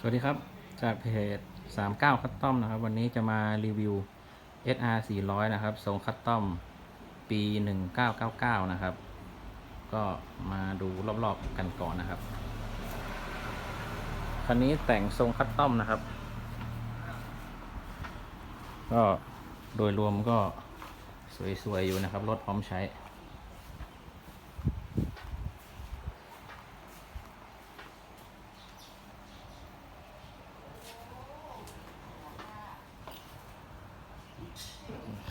สวัสดีครับ จากเพจ 39 คัตตอมนะครับ วันนี้จะมารีวิว SR 400 นะครับ ทรงคัตตอม ปี 1999 นะครับ ก็มาดูรอบๆกันก่อนนะครับ คันนี้แต่งทรงคัตตอมนะครับ ก็โดยรวมก็สวยๆ อยู่นะครับ รถพร้อมใช้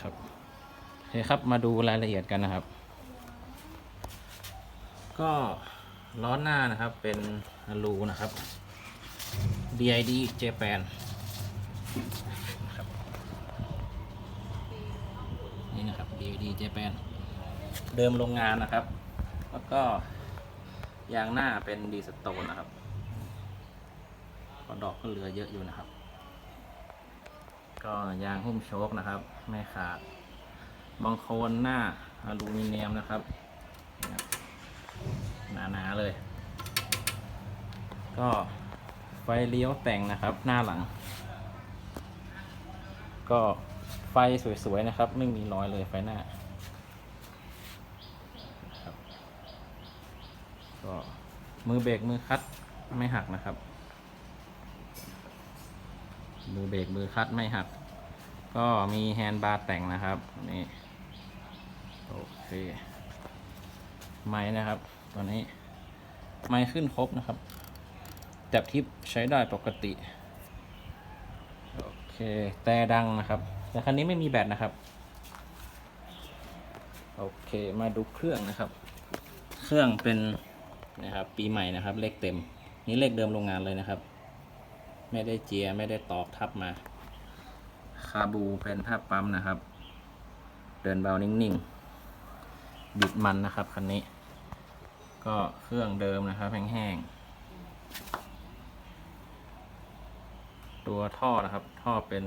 ครับโอ เคครับมาดูรายละเอียดกันนะครับ ก็ล้อหน้านะครับเป็นอลูนะครับ BID Japan นี่นะครับ BID Japan เดิมโรงงานนะครับ แล้วก็ยางหน้าเป็นดีสโตนนะครับก็ดอกก็เหลือเยอะอยู่นะครับ ก็ยางหุ้มโชคนะครับ ไม่ขาด บางโคนหน้าอลูมิเนียมนะครับ หนาๆเลย ก็ไฟเลี้ยวแต่งนะครับหน้าหลัง ก็ไฟสวยๆนะครับไม่มีรอยเลยไฟหน้าก็มือเบรกมือคัดไม่หักนะครับ มือเบรกมือคัดไม่หัก ก็มีแฮนด์บาร์แต่งนะครับนี่ โอเคไม้นะครับตัวนี้ ไม้ขึ้นครบนะครับจับทิปใช้ได้ปกติ โอเค แต่ดังนะครับ แต่คันนี้ไม่มีแบตนะครับ โอเค มาดูเครื่องนะครับ เครื่องเป็นนะครับ ปีใหม่นะครับ เลขเต็ม นี่เลขเดิมโรงงานเลยนะครับ ไม่ได้เจียไม่ได้ตอกทับมา คาบูเป็นภาพปั๊มนะครับ เดินเบานิ่งๆ บิดมันนะครับคันนี้ ก็เครื่องเดิมนะครับ แห้งๆตัวท่อนะครับ ท่อเป็น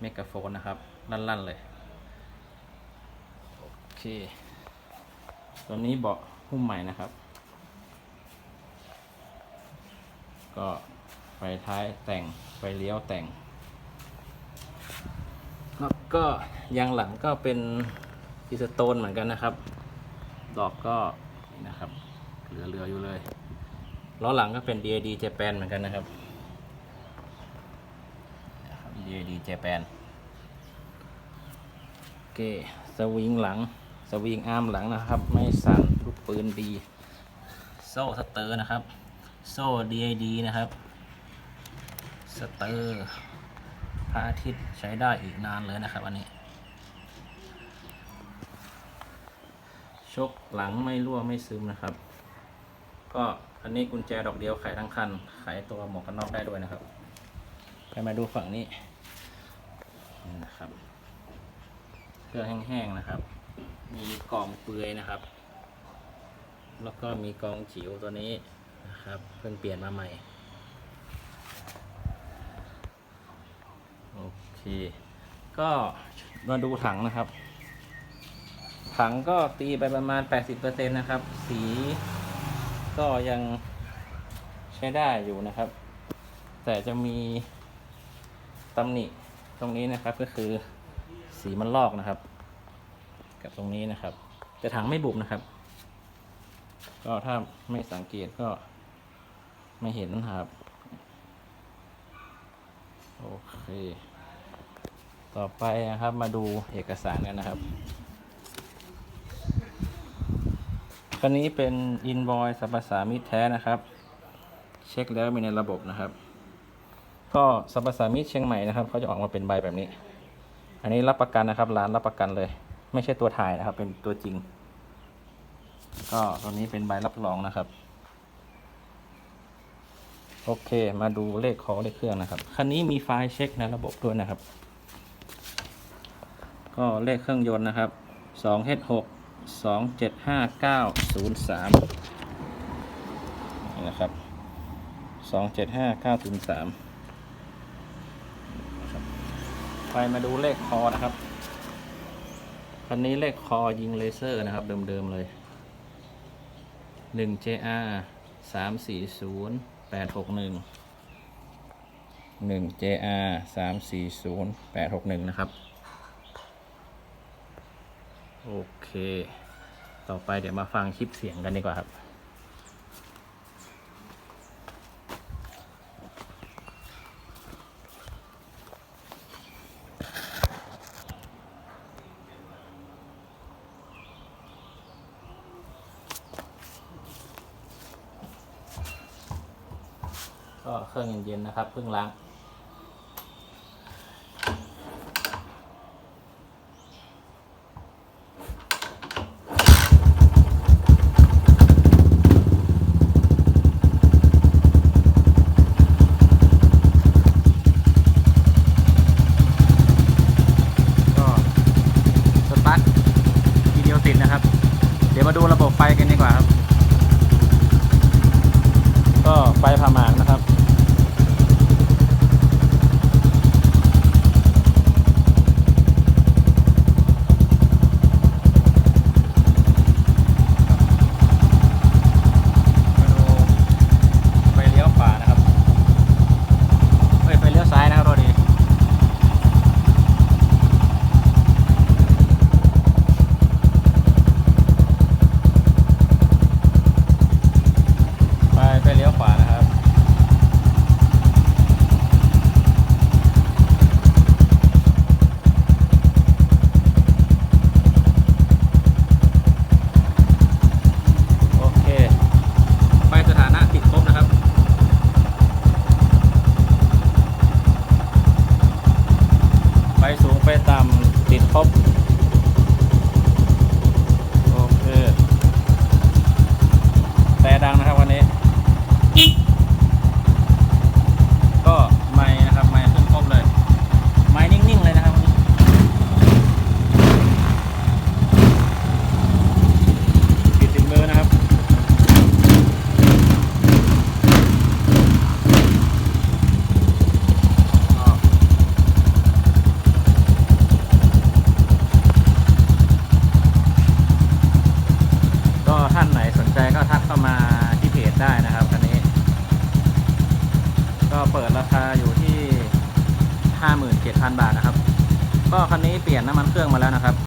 เมกะโฟนนะครับ ลั่น ๆ เลย โอเค ตัวนี้เบาะหุ้มใหม่นะครับ ก็ไฟท้ายแต่ง ไฟเลี้ยวแต่ง แล้วก็ยางหลังก็เป็น พิสโตนเหมือนกันนะครับ ดอกก็นี่นะครับ เหลือๆอยู่เลยล้อหลังก็เป็น DAD Japan เหมือนกันนะครับนะครับ DAD Japan โอเคสวิงหลังสวิงอาร์มหลังนะครับ ไม่สั่นลูกปืนดี โซ่สเตอร์นะครับ โซ่ DAD นะครับ สเตอร์พระอาทิตย์ใช้ได้อีกนานเลยนะครับอันนี้ กหลังไม่รั่วไม่ซึมนะครับ ก็อันนี้กุญแจดอกเดียวไขทั้งคันไขตัวหมวกกันน็อกได้ด้วยนะครับ ไปมาดูฝั่งนี้นี่นะครับเครื่องแห้งๆนะครับ มีกล่องเปลือยนะครับ แล้วก็มีกองจิ๋วตัวนี้นะครับ เพิ่งเปลี่ยนมาใหม่ โอเค ก็มาดูถังนะครับ ถังก็ตีไปประมาณ 80%นะครับ สีก็ยังใช้ได้อยู่นะครับ แต่จะมีตำหนิตรงนี้นะครับก็คือสีมันลอกนะครับ กับตรงนี้นะครับ แต่ถังไม่บุบนะครับ ก็ถ้าไม่สังเกตก็ไม่เห็นนะครับ โอเค ต่อไปนะครับมาดูเอกสารกันนะครับ คันนี้เป็นอิน o อยสัมปสามิตแท้นะครับ เช็คแล้วมีในระบบนะครับ ก็สัมปสามิตเชียงใหม่นะครับเขาจะออกมาเป็นใบแบบนี้ อันนี้รับประกันนะครับร้านรับประกันเลย ไม่ใช่ตัวถ่ายนะครับ เป็นตัวจริง ก็ตัวนี้เป็นใบรับรองนะครับ โอเคมาดูเลขของเลขเครื่องนะครับคันนี้มีไฟล์เช็คในระบบด้วยนะครับ ก็เลขเครื่องยนต์นะครับ สองเจ็ดห้าเก้าศูนย์สามนะครับสองเจ็ดห้าเก้าศูนย์สามไปมาดูเลขคอนะครับ คันนี้เลขคอยิงเลเซอร์นะครับ เดิม ๆ เลยหนึ่ง JR สามสี่ศูนย์แปดหกหนึ่งหนึ่ง JR สามสี่ศูนย์แปดหกหนึ่งนะครับ โอเค ต่อไปเดี๋ยวมาฟังคลิปเสียงกันดีกว่าครับก็เครื่องเย็นๆนะครับเพิ่งล้าง เข้ามาที่เพจได้นะครับคันนี้ ก็เปิดราคาอยู่ที่ 57,000 บาทนะครับ ก็คันนี้เปลี่ยนน้ำมันเครื่องมาแล้วนะครับ